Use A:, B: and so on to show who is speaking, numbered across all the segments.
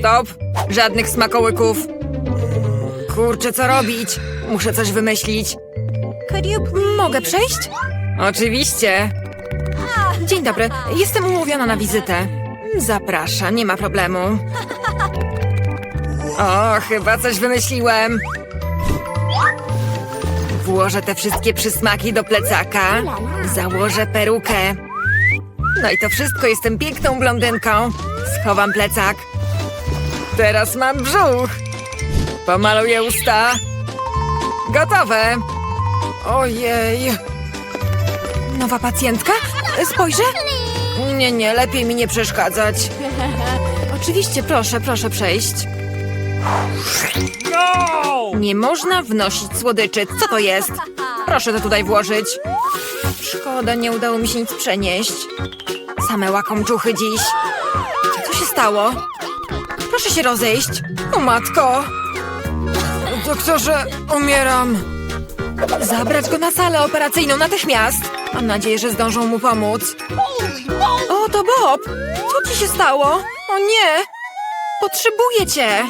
A: Stop! Żadnych smakołyków. Kurczę, co robić? Muszę coś wymyślić. Mogę przejść? Oczywiście. Dzień dobry, jestem umówiona na wizytę. Zapraszam, nie ma problemu. O, chyba coś wymyśliłem. Włożę te wszystkie przysmaki do plecaka. Założę perukę. No i to wszystko, jestem piękną blondynką. Schowam plecak. Teraz mam brzuch. Pomaluję usta. Gotowe. Ojej. Nowa pacjentka? Spojrzę? Nie, nie, lepiej mi nie przeszkadzać. Oczywiście, proszę, proszę przejść. Nie można wnosić słodyczy. Co to jest? Proszę to tutaj włożyć. Szkoda, nie udało mi się nic przenieść. Same łakomczuchy dziś. Co się stało? Proszę się rozejść. O matko! Doktorze, umieram. Zabrać go na salę operacyjną natychmiast. Mam nadzieję, że zdążą mu pomóc. O, to Bob! Co ci się stało? O nie! Potrzebuję cię!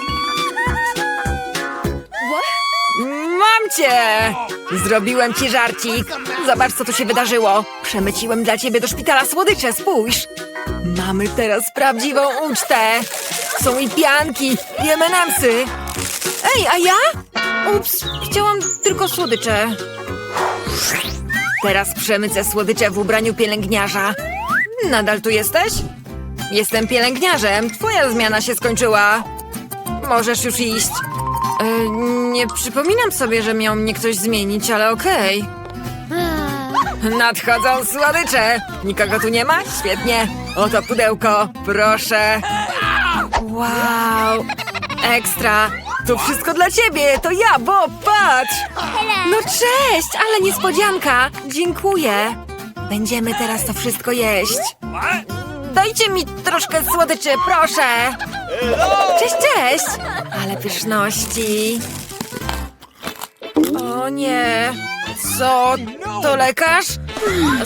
A: Mam cię! Zrobiłem ci żarcik. Zobacz, co tu się wydarzyło. Przemyciłem dla ciebie do szpitala słodycze, spójrz. Mamy teraz prawdziwą ucztę. Są i pianki, i M&M'sy. Ej, a ja? Ups, chciałam tylko słodycze. Teraz przemycę słodycze w ubraniu pielęgniarza. Nadal tu jesteś? Jestem pielęgniarzem. Twoja zmiana się skończyła. Możesz już iść. E, nie przypominam sobie, że miał mnie ktoś zmienić, ale okej. Nadchodzą słodycze. Nikogo tu nie ma? Świetnie. Oto pudełko. Proszę. Wow. Ekstra. To wszystko dla ciebie. To ja, Bob. Patrz. No cześć, ale niespodzianka. Dziękuję. Będziemy teraz to wszystko jeść. Dajcie mi troszkę słodyczy, proszę. Cześć, cześć. Ale pyszności. O nie. Co? To lekarz?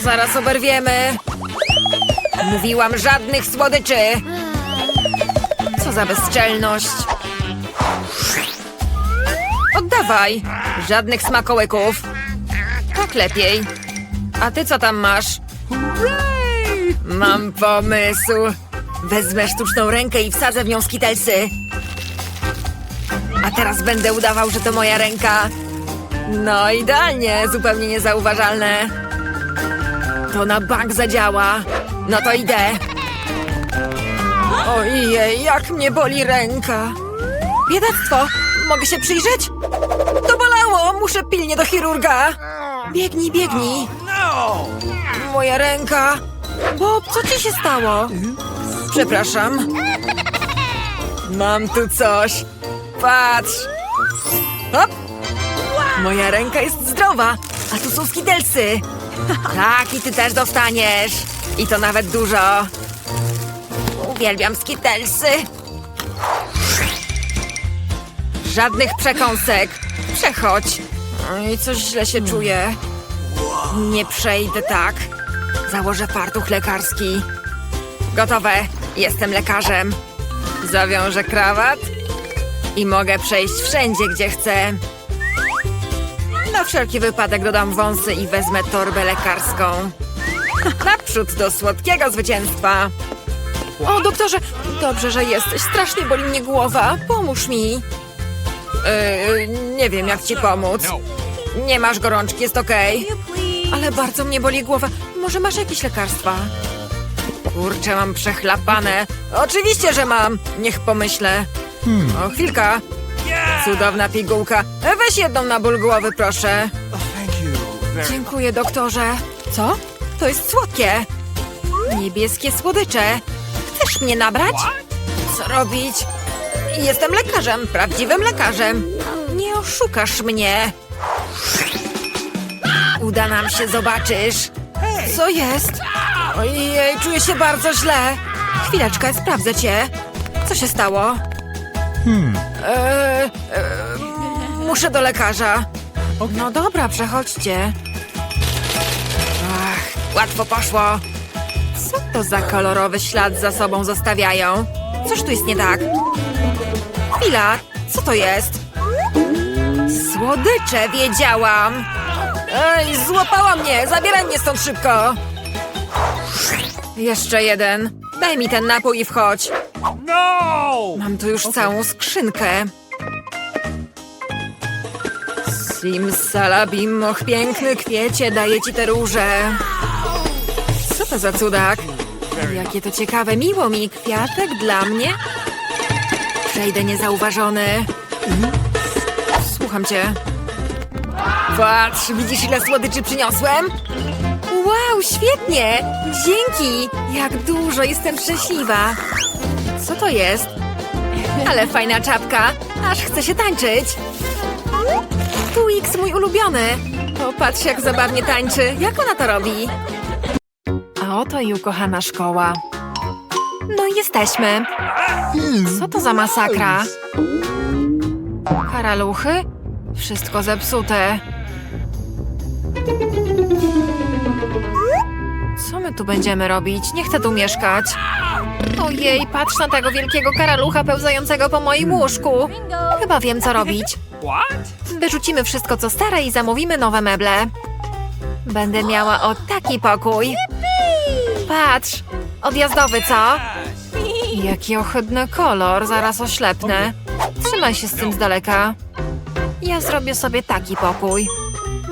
A: Zaraz oberwiemy. Mówiłam żadnych słodyczy. Co za bezczelność. Oddawaj. Żadnych smakołyków. Tak lepiej. A ty co tam masz? Mam pomysł. Wezmę sztuczną rękę i wsadzę w nią skitelsy. A teraz będę udawał, że to moja ręka. No idealnie, zupełnie niezauważalne. To na bank zadziała. No to idę. Ojej, jak mnie boli ręka. Biedactwo, mogę się przyjrzeć? To bolało, muszę pilnie do chirurga. Biegnij, biegnij. Moja ręka. Bob, co ci się stało? Przepraszam. Mam tu coś. Patrz. Hop. Moja ręka jest zdrowa, a tu są skidelsy. Tak, i ty też dostaniesz. I to nawet dużo. Uwielbiam skitelsy. Żadnych przekąsek. Przechodź. Oj, coś źle się czuję. Nie przejdę tak. Założę fartuch lekarski. Gotowe. Jestem lekarzem. Zawiążę krawat i mogę przejść wszędzie, gdzie chcę. Na wszelki wypadek dodam wąsy i wezmę torbę lekarską. Naprzód do słodkiego zwycięstwa. O, doktorze, dobrze, że jesteś. Strasznie boli mnie głowa. Pomóż mi. Yy, nie wiem, jak ci pomóc. Nie masz gorączki, jest okej. Ale bardzo mnie boli głowa. Może masz jakieś lekarstwa? Kurczę, mam przechlapane. Oczywiście, że mam. Niech pomyślę. O, chwilka. Cudowna pigułka. Weź jedną na ból głowy, proszę. Dziękuję, doktorze. Co? To jest słodkie. Niebieskie słodycze. Chcesz mnie nabrać? Co robić? Jestem lekarzem, prawdziwym lekarzem. Nie oszukasz mnie. Uda nam się, zobaczysz. Co jest? Ojej, czuję się bardzo źle. Chwileczkę, sprawdzę cię. Co się stało? Eee, e, muszę do lekarza. No dobra, przechodźcie. Ach, łatwo poszło. Co to za kolorowy ślad za sobą zostawiają? Cóż tu jest nie tak? Chwila, co to jest? Słodycze, wiedziałam! Ej, złapała mnie! Zabieraj mnie stąd szybko! Jeszcze jeden. Daj mi ten napój i wchodź.
B: No!
A: Mam tu już całą skrzynkę. Simsalabim, och piękny kwiecie, daję ci te róże. Co to za cudak? Jakie to ciekawe, miło mi, kwiatek dla mnie? Przejdę niezauważony. Słucham cię. Patrz, widzisz ile słodyczy przyniosłem? Wow, świetnie! Dzięki! Jak dużo, jestem szczęśliwa. Co to jest? Ale fajna czapka, aż chce się tańczyć. Twix, mój ulubiony. Popatrz, jak zabawnie tańczy. Jak ona to robi? A oto i ukochana szkoła. No i jesteśmy. Co to za masakra? Karaluchy? Wszystko zepsute. Tu będziemy robić? Nie chcę tu mieszkać. Ojej, patrz na tego wielkiego karalucha pełzającego po moim łóżku. Chyba wiem, co robić. Wyrzucimy wszystko, co stare i zamówimy nowe meble. Będę miała o taki pokój. Patrz, odjazdowy, co? Jaki ohydny kolor, zaraz oślepnę. Trzymaj się z tym z daleka. Ja zrobię sobie taki pokój.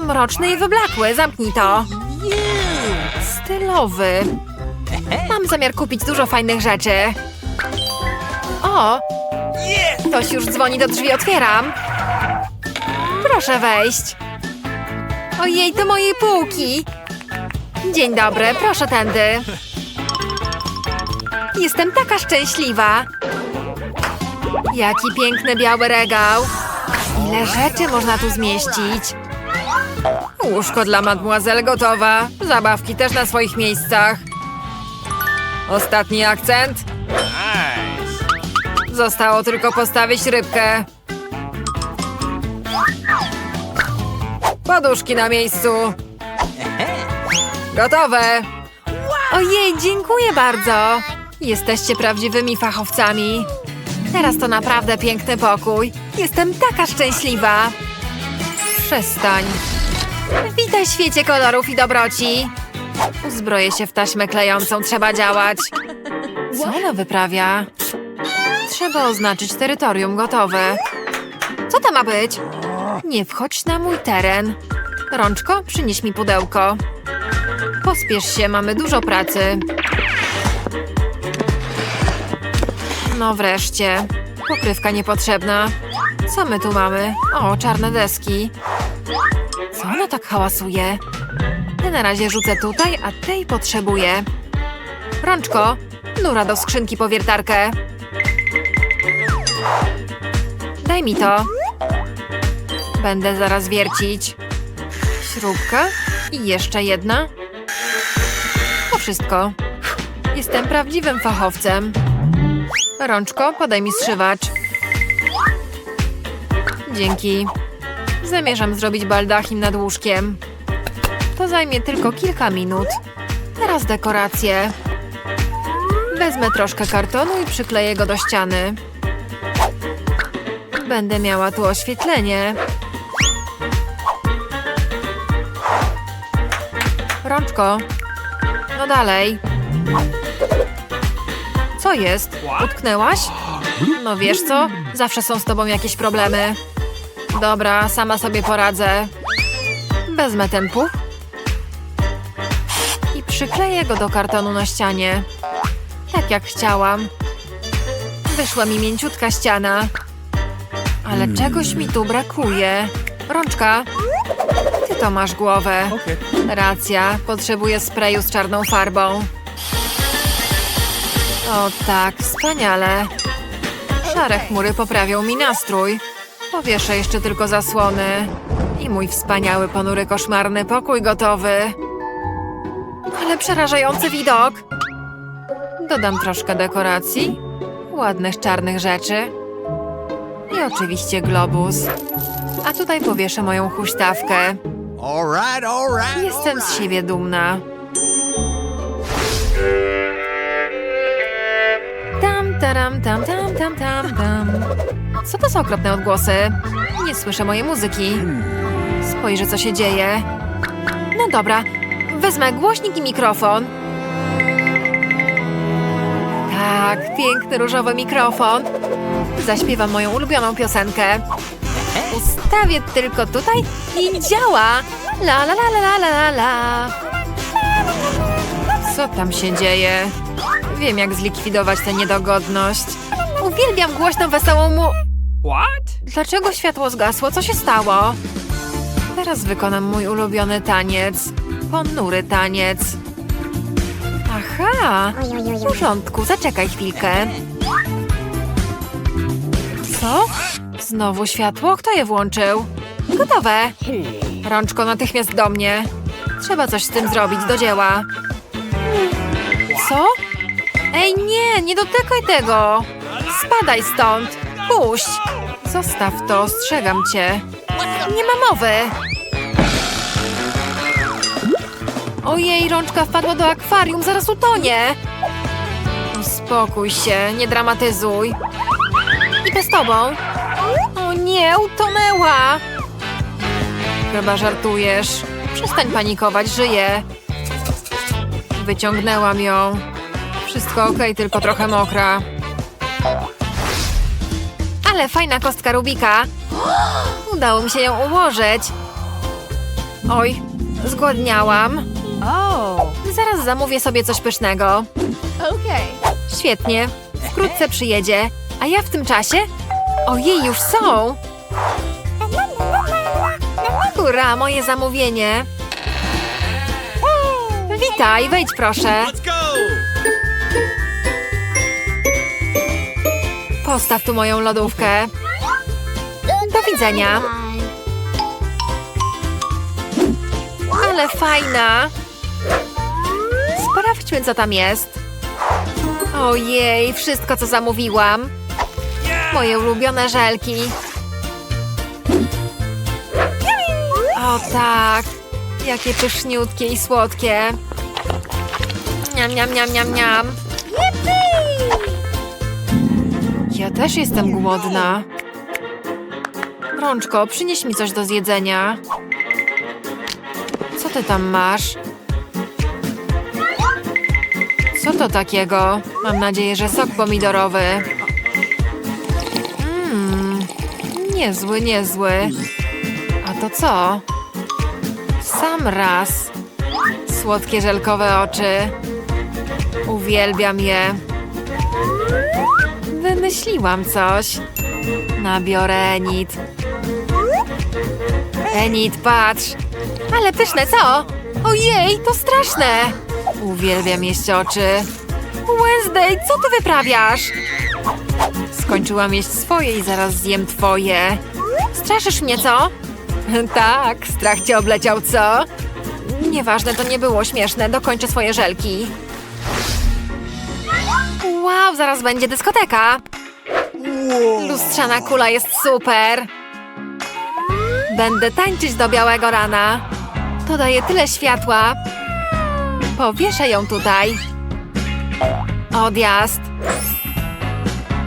A: Mroczny i wyblakły, zamknij to. Mam zamiar kupić dużo fajnych rzeczy. O! Ktoś już dzwoni do drzwi, otwieram. Proszę wejść. Ojej, to moje półki. Dzień dobry, proszę tędy. Jestem taka szczęśliwa. Jaki piękny biały regał. Ile rzeczy można tu zmieścić. Łóżko dla mademoiselle gotowa. Zabawki też na swoich miejscach. Ostatni akcent. Zostało tylko postawić rybkę. Poduszki na miejscu. Gotowe. Ojej, dziękuję bardzo. Jesteście prawdziwymi fachowcami. Teraz to naprawdę piękny pokój. Jestem taka szczęśliwa. Przestań. Witaj świecie kolorów i dobroci. Uzbroję się w taśmę klejącą, trzeba działać. Co ona wyprawia? Trzeba oznaczyć terytorium gotowe. Co to ma być? Nie wchodź na mój teren. Rączko, przynieś mi pudełko. Pospiesz się, mamy dużo pracy. No wreszcie. Pokrywka niepotrzebna. Co my tu mamy? O, czarne deski. Co ona tak hałasuje? Te na razie rzucę tutaj, a tej potrzebuję. Rączko, nura do skrzynki po wiertarkę. Daj mi to. Będę zaraz wiercić. Śrubka i jeszcze jedna. To wszystko. Jestem prawdziwym fachowcem. Rączko, podaj mi strzywacz. Dzięki. Zamierzam zrobić baldachim nad łóżkiem. To zajmie tylko kilka minut. Teraz dekoracje. Wezmę troszkę kartonu i przykleję go do ściany. Będę miała tu oświetlenie. Rączko. No dalej. Co jest? Utknęłaś? No wiesz co? Zawsze są z tobą jakieś problemy. Dobra, sama sobie poradzę. Wezmę ten puch i przykleję go do kartonu na ścianie. Tak jak chciałam. Wyszła mi mięciutka ściana. Ale czegoś mi tu brakuje. Rączka, ty to masz głowę. Racja, potrzebuję sprayu z czarną farbą. O tak, wspaniale. Szare chmury poprawią mi nastrój. Powieszę jeszcze tylko zasłony. I mój wspaniały, ponury, koszmarny pokój gotowy. Ale przerażający widok. Dodam troszkę dekoracji, ładnych czarnych rzeczy i oczywiście globus. A tutaj powieszę moją huśtawkę. Jestem z siebie dumna. Tam, tam, Taram, tam, tam, tam, tam, tam. Co to za okropne odgłosy? Nie słyszę mojej muzyki. Spojrzę, co się dzieje. No dobra, wezmę głośnik i mikrofon. Tak, piękny różowy mikrofon. Zaśpiewam moją ulubioną piosenkę. Ustawię tylko tutaj i działa. La la la la la la la. Co tam się dzieje? Wiem, jak zlikwidować tę niedogodność. Uwielbiam głośną, wesołą mu...
B: What?
A: Dlaczego światło zgasło? Co się stało? Teraz wykonam mój ulubiony taniec. Ponury taniec. Aha! W porządku, zaczekaj chwilkę. Co? Znowu światło? Kto je włączył? Gotowe. Rączko natychmiast do mnie. Trzeba coś z tym zrobić, do dzieła. Co? Ej, nie, nie dotykaj tego! Spadaj stąd! Puść! Zostaw to, ostrzegam cię. Nie ma mowy! Ojej, rączka wpadła do akwarium, zaraz utonie! Uspokój się, nie dramatyzuj. Idę z tobą. O nie, utonęła! Chyba żartujesz. Przestań panikować, żyję. Wyciągnęłam ją. Wszystko okej, tylko trochę mokra. Ale fajna kostka Rubika. Udało mi się ją ułożyć. Oj, zgłodniałam.
C: Oh,
A: Zaraz zamówię sobie coś pysznego.
C: okay.
A: Świetnie. Wkrótce przyjedzie. A ja w tym czasie? Ojej, już są! Hurra, moje zamówienie. Witaj, wejdź proszę.
D: Let's go!
A: Postaw tu moją lodówkę. Do widzenia. Ale fajna. Sprawdźmy, co tam jest. Ojej, wszystko, co zamówiłam. Moje ulubione żelki. O tak, jakie pyszniutkie i słodkie. Niam, niam, niam, niam, niam. Ja też jestem głodna. Rączko, przynieś mi coś do zjedzenia. Co ty tam masz? Co to takiego? Mam nadzieję, że sok pomidorowy. Mmm, niezły, niezły. A to co? Sam raz. Słodkie żelkowe oczy. Uwielbiam je. Wymyśliłam coś. Nabiorę Enid. Enid, patrz. Ale pyszne, co? Ojej, to straszne. Uwielbiam jeść oczy. Wednesday, co ty wyprawiasz? Skończyłam jeść swoje i zaraz zjem twoje. Straszysz mnie, co? tak, strach cię obleciał, co? Nieważne, to nie było śmieszne. Dokończę swoje żelki. Wow, zaraz będzie dyskoteka. Lustrzana kula jest super. Będę tańczyć do białego rana. To daje tyle światła. Powieszę ją tutaj. Odjazd.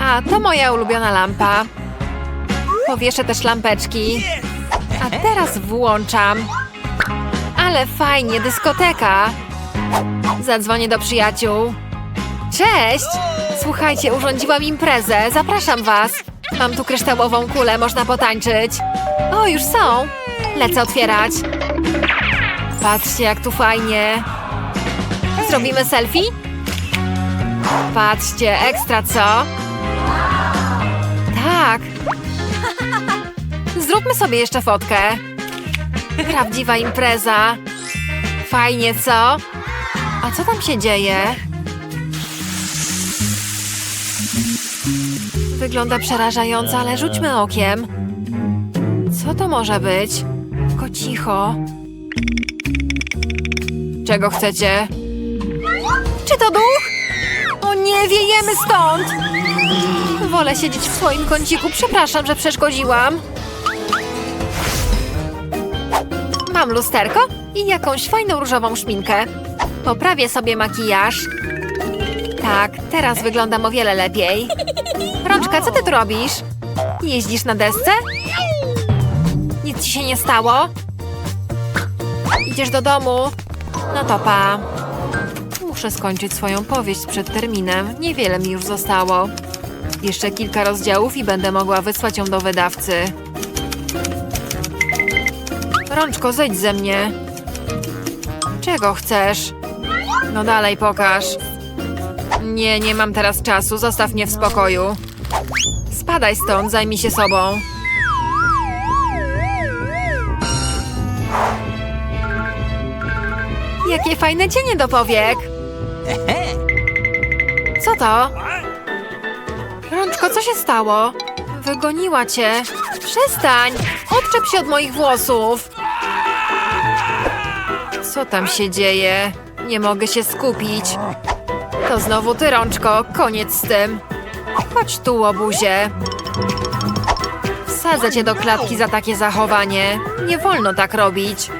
A: A, to moja ulubiona lampa. Powieszę też lampeczki. A teraz włączam. Ale fajnie, dyskoteka. Zadzwonię do przyjaciół. Cześć! Słuchajcie, urządziłam imprezę. Zapraszam was. Mam tu kryształową kulę, można potańczyć. O, już są. Lecę otwierać. Patrzcie, jak tu fajnie. Zrobimy selfie? Patrzcie, ekstra, co? Tak. Zróbmy sobie jeszcze fotkę. Prawdziwa impreza. Fajnie, co? A co tam się dzieje? Wygląda przerażająco, ale rzućmy okiem. Co to może być? Tylko cicho. Czego chcecie? Czy to duch? O nie, wiejemy stąd! Wolę siedzieć w swoim kąciku. Przepraszam, że przeszkodziłam. Mam lusterko i jakąś fajną różową szminkę. Poprawię sobie makijaż. Tak, teraz wyglądam o wiele lepiej. Rączka, co ty tu robisz? Jeździsz na desce? Nic ci się nie stało? Idziesz do domu? No to pa. Muszę skończyć swoją powieść przed terminem. Niewiele mi już zostało. Jeszcze kilka rozdziałów i będę mogła wysłać ją do wydawcy. Rączko, zejdź ze mnie. Czego chcesz? No dalej pokaż. Nie, nie mam teraz czasu. Zostaw mnie w spokoju. Spadaj stąd, zajmij się sobą. Jakie fajne cienie do powiek. Co to? Rączko, co się stało? Wygoniła cię. Przestań! Odczep się od moich włosów. Co tam się dzieje? Nie mogę się skupić. To znowu ty, Rączko. Koniec z tym. Chodź tu, łobuzie. Wsadzę cię do klatki za takie zachowanie. Nie wolno tak robić.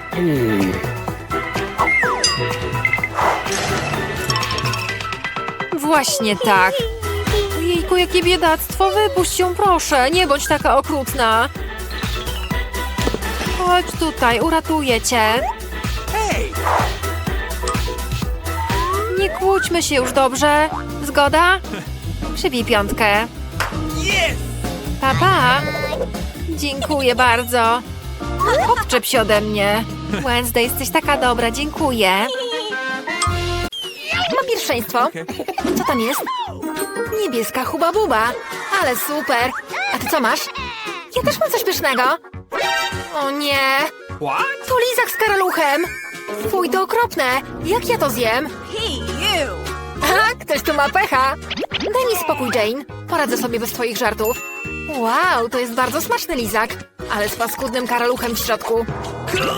A: Właśnie tak. Ojejku, jakie biedactwo. Wypuść ją, proszę. Nie bądź taka okrutna. Chodź tutaj, uratuję cię. Kłóćmy się już, dobrze? Zgoda? Przybij piątkę.
B: Yes!
A: Papa! Dziękuję bardzo. Odczep się ode mnie. Wednesday, jesteś taka dobra, dziękuję. Mam pierwszeństwo. Co tam jest? Niebieska huba buba. Ale super. A ty co masz? Ja też mam coś pysznego. O nie. To lizak z karaluchem. Fuj, to okropne. Jak ja to zjem? Ktoś tu ma pecha. Daj mi spokój, Jane. Poradzę sobie bez twoich żartów. Wow, to jest bardzo smaczny lizak. Ale z paskudnym karaluchem w środku.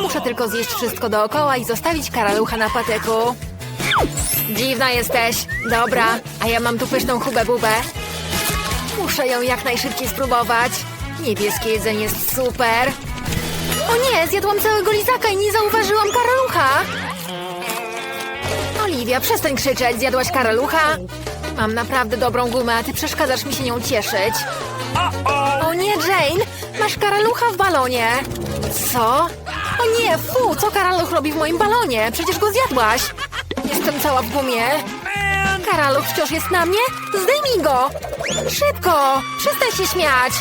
A: Muszę tylko zjeść wszystko dookoła i zostawić karalucha na patyku. Dziwna jesteś. Dobra, a ja mam tu pyszną hubę-bubę. Muszę ją jak najszybciej spróbować. Niebieskie jedzenie jest super. O nie, zjadłam całego lizaka i nie zauważyłam karalucha. Oliwia, przestań krzyczeć. Zjadłaś karalucha? Mam naprawdę dobrą gumę, a ty przeszkadzasz mi się nią cieszyć. O nie, Jane! Masz karalucha w balonie! Co? O nie, fu! Co karaluch robi w moim balonie? Przecież go zjadłaś! Jestem cała w gumie. Karaluch wciąż jest na mnie? Zdejmij go! Szybko! Przestań się śmiać!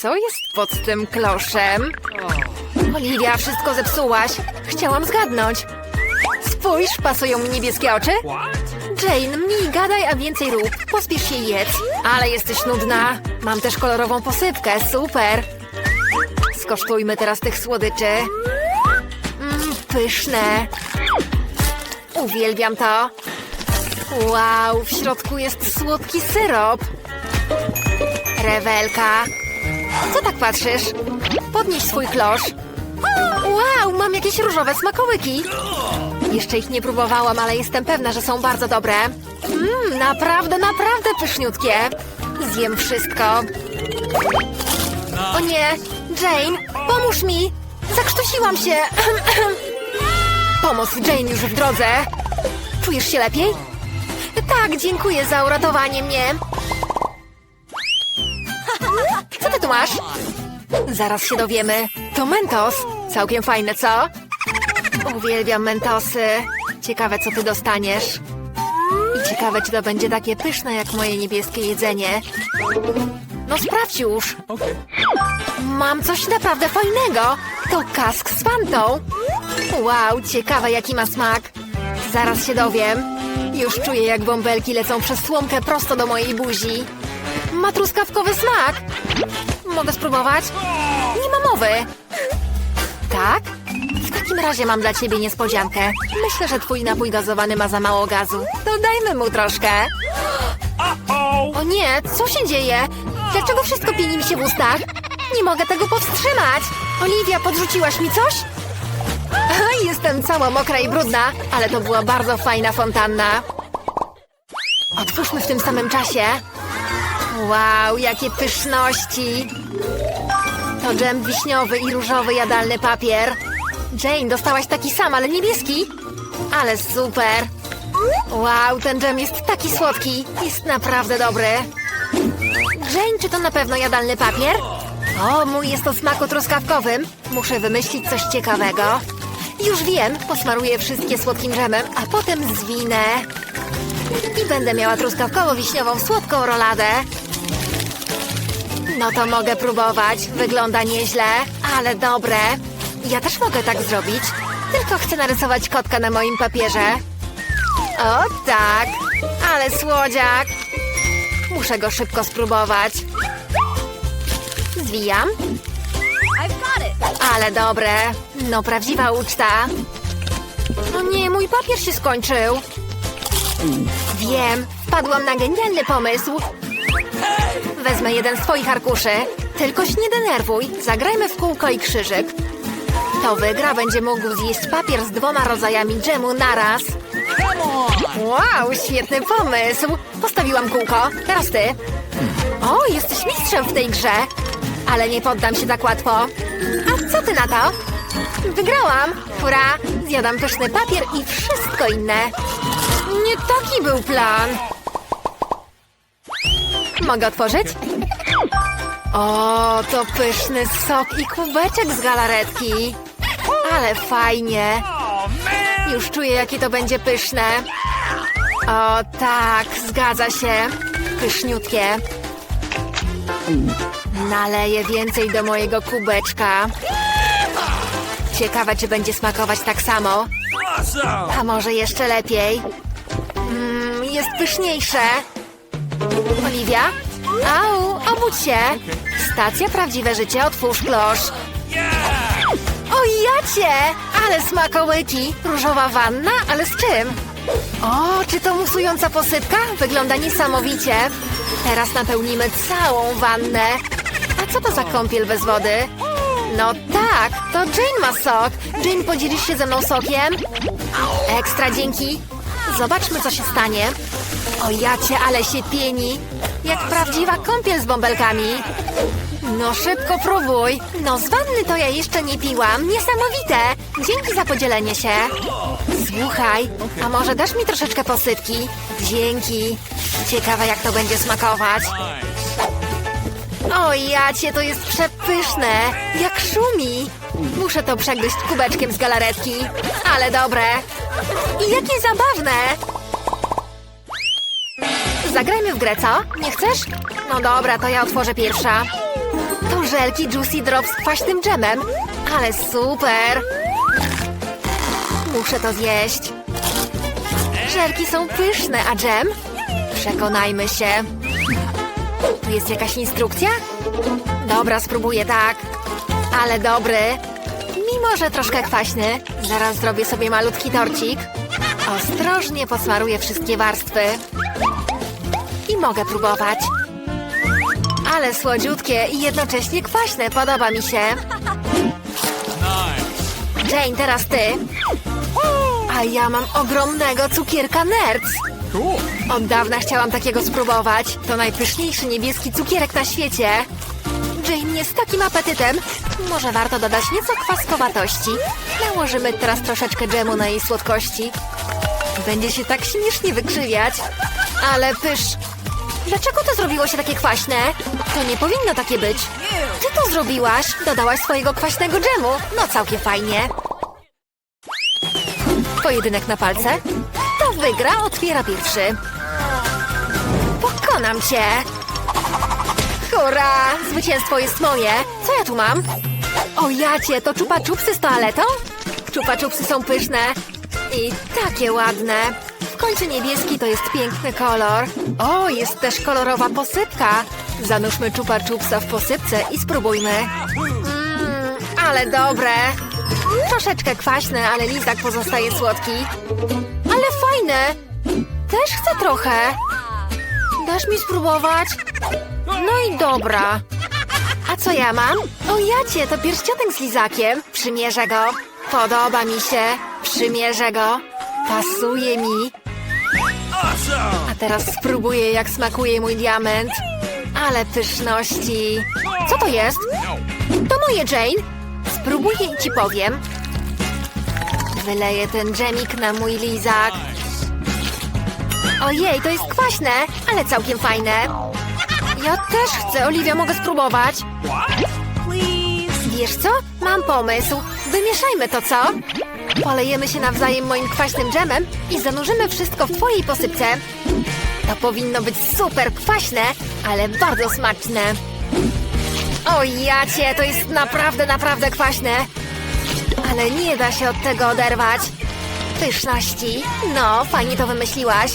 A: Co jest pod tym kloszem? Oliwia, wszystko zepsułaś. Chciałam zgadnąć. Spójrz, pasują mi niebieskie oczy. Jane, mniej gadaj, a więcej rób. Pospiesz się jedz. Ale jesteś nudna. Mam też kolorową posypkę, super. Skosztujmy teraz tych słodyczy. Mmm, pyszne. Uwielbiam to. Wow, w środku jest słodki syrop. Rewelka. Co tak patrzysz? Podnieś swój klosz. Wow, mam jakieś różowe smakołyki. Jeszcze ich nie próbowałam, ale jestem pewna, że są bardzo dobre. Mmm, naprawdę, naprawdę pyszniutkie. Zjem wszystko. O nie, Jane, pomóż mi! Zakrztusiłam się! Pomoc Jane już w drodze. Czujesz się lepiej? Tak, dziękuję za uratowanie mnie. Co ty tu masz? Zaraz się dowiemy. To Mentos. Całkiem fajne, co? Uwielbiam Mentosy. Ciekawe, co ty dostaniesz. I ciekawe, czy to będzie takie pyszne, jak moje niebieskie jedzenie. No sprawdź już. Mam coś naprawdę fajnego. To kask z fantą. Wow, ciekawe, jaki ma smak. Zaraz się dowiem. Już czuję, jak bąbelki lecą przez słomkę prosto do mojej buzi. Ma truskawkowy smak. Mogę spróbować? Nie ma mowy. Tak? W takim razie mam dla ciebie niespodziankę. Myślę, że twój napój gazowany ma za mało gazu. Dodajmy mu troszkę. O nie, co się dzieje? Dlaczego wszystko pieni mi się w ustach? Nie mogę tego powstrzymać. Oliwia, podrzuciłaś mi coś? Jestem cała mokra i brudna, ale to była bardzo fajna fontanna. Otwórzmy w tym samym czasie. Wow, jakie pyszności! To dżem wiśniowy i różowy jadalny papier. Jane, dostałaś taki sam, ale niebieski. Ale super. Wow, ten dżem jest taki słodki. Jest naprawdę dobry. Jane, czy to na pewno jadalny papier? O, mój jest o smaku truskawkowym. Muszę wymyślić coś ciekawego. Już wiem, posmaruję wszystkie słodkim dżemem, a potem zwinę. I będę miała truskawkowo-wiśniową słodką roladę. No to mogę próbować. Wygląda nieźle, ale dobre. Ja też mogę tak zrobić. Tylko chcę narysować kotka na moim papierze. O tak, ale słodziak. Muszę go szybko spróbować. Zwijam. Ale dobre. No, prawdziwa uczta. No nie, mój papier się skończył. Wiem, wpadłam na genialny pomysł. Wezmę jeden z twoich arkuszy. Tylko się nie denerwuj. Zagrajmy w kółko i krzyżyk. Kto wygra, będzie mógł zjeść papier z dwoma rodzajami dżemu naraz. Wow, świetny pomysł. Postawiłam kółko. Teraz ty. O, jesteś mistrzem w tej grze. Ale nie poddam się tak łatwo. A co ty na to? Wygrałam! Hurra! Zjadam pyszny papier i wszystko inne. Nie taki był plan. Mogę otworzyć? O, to pyszny sok i kubeczek z galaretki. Ale fajnie. Już czuję, jakie to będzie pyszne. O tak, zgadza się. Pyszniutkie. Naleję więcej do mojego kubeczka. Ciekawe, czy będzie smakować tak samo. A może jeszcze lepiej? Mmm, jest pyszniejsze. Oliwia? Au, obudź się. Stacja Prawdziwe Życie, otwórz klosz. Jacie! Ale smakołyki! Różowa wanna, ale z czym? O, czy to musująca posypka? Wygląda niesamowicie. Teraz napełnimy całą wannę. A co to za kąpiel bez wody? No tak, to Jane ma sok. Jane, podzielisz się ze mną sokiem? Ekstra dzięki. Zobaczmy, co się stanie. O jacie, ale się pieni. Jak prawdziwa kąpiel z bąbelkami. No szybko próbuj. No z wanny to ja jeszcze nie piłam. Niesamowite. Dzięki za podzielenie się. Słuchaj, a może dasz mi troszeczkę posypki? Dzięki. Ciekawe jak to będzie smakować. O jacie, to jest przepyszne. Jak szumi. Muszę to przegryźć kubeczkiem z galaretki. Ale dobre. I jakie zabawne. Zagrajmy w grę, co? Nie chcesz? No dobra, to ja otworzę pierwsza. To żelki Juicy Drop z kwaśnym dżemem. Ale super! Muszę to zjeść. Żelki są pyszne, a dżem? Przekonajmy się. Tu jest jakaś instrukcja? Dobra, spróbuję tak. Ale dobry. Mimo, że troszkę kwaśny, zaraz zrobię sobie malutki torcik. Ostrożnie posmaruję wszystkie warstwy. I mogę próbować. Ale słodziutkie i jednocześnie kwaśne. Podoba mi się. Jane, teraz ty. A ja mam ogromnego cukierka Nerds. Od dawna chciałam takiego spróbować. To najpyszniejszy niebieski cukierek na świecie. Jane jest takim apetytem. Może warto dodać nieco kwaskowatości. Nałożymy teraz troszeczkę dżemu na jej słodkości. Będzie się tak śmiesznie wykrzywiać. Ale pysz... Dlaczego to zrobiło się takie kwaśne? To nie powinno takie być. Ty to zrobiłaś. Dodałaś swojego kwaśnego dżemu. No całkiem fajnie. Pojedynek na palce. Kto wygra, otwiera pierwszy. Pokonam cię! Hurra! Zwycięstwo jest moje! Co ja tu mam? O jacie, to czupa czupsy z toaletą? Czupa czupsy są pyszne i takie ładne. W końcu niebieski to jest piękny kolor. O, jest też kolorowa posypka. Zanurzmy czupa czupsa w posypce i spróbujmy. Mmm, ale dobre. Troszeczkę kwaśne, ale lizak pozostaje słodki. Ale fajne! Też chcę trochę. Dasz mi spróbować? No i dobra. A co ja mam? O jacie, to pierścionek z lizakiem. Przymierzę go. Podoba mi się. Przymierzę go. Pasuje mi. A teraz spróbuję, jak smakuje mój diament. Ale pyszności. Co to jest? To moje, Jane. Spróbuję i ci powiem. Wyleję ten dżemik na mój lizak. Ojej, to jest kwaśne, ale całkiem fajne. Ja też chcę, Oliwia, mogę spróbować. Wiesz co? Mam pomysł. Wymieszajmy to, co? Polejemy się nawzajem moim kwaśnym dżemem i zanurzymy wszystko w twojej posypce. To powinno być super kwaśne, ale bardzo smaczne. O jacie, to jest naprawdę, naprawdę kwaśne. Ale nie da się od tego oderwać. Pyszności. No, fajnie to wymyśliłaś.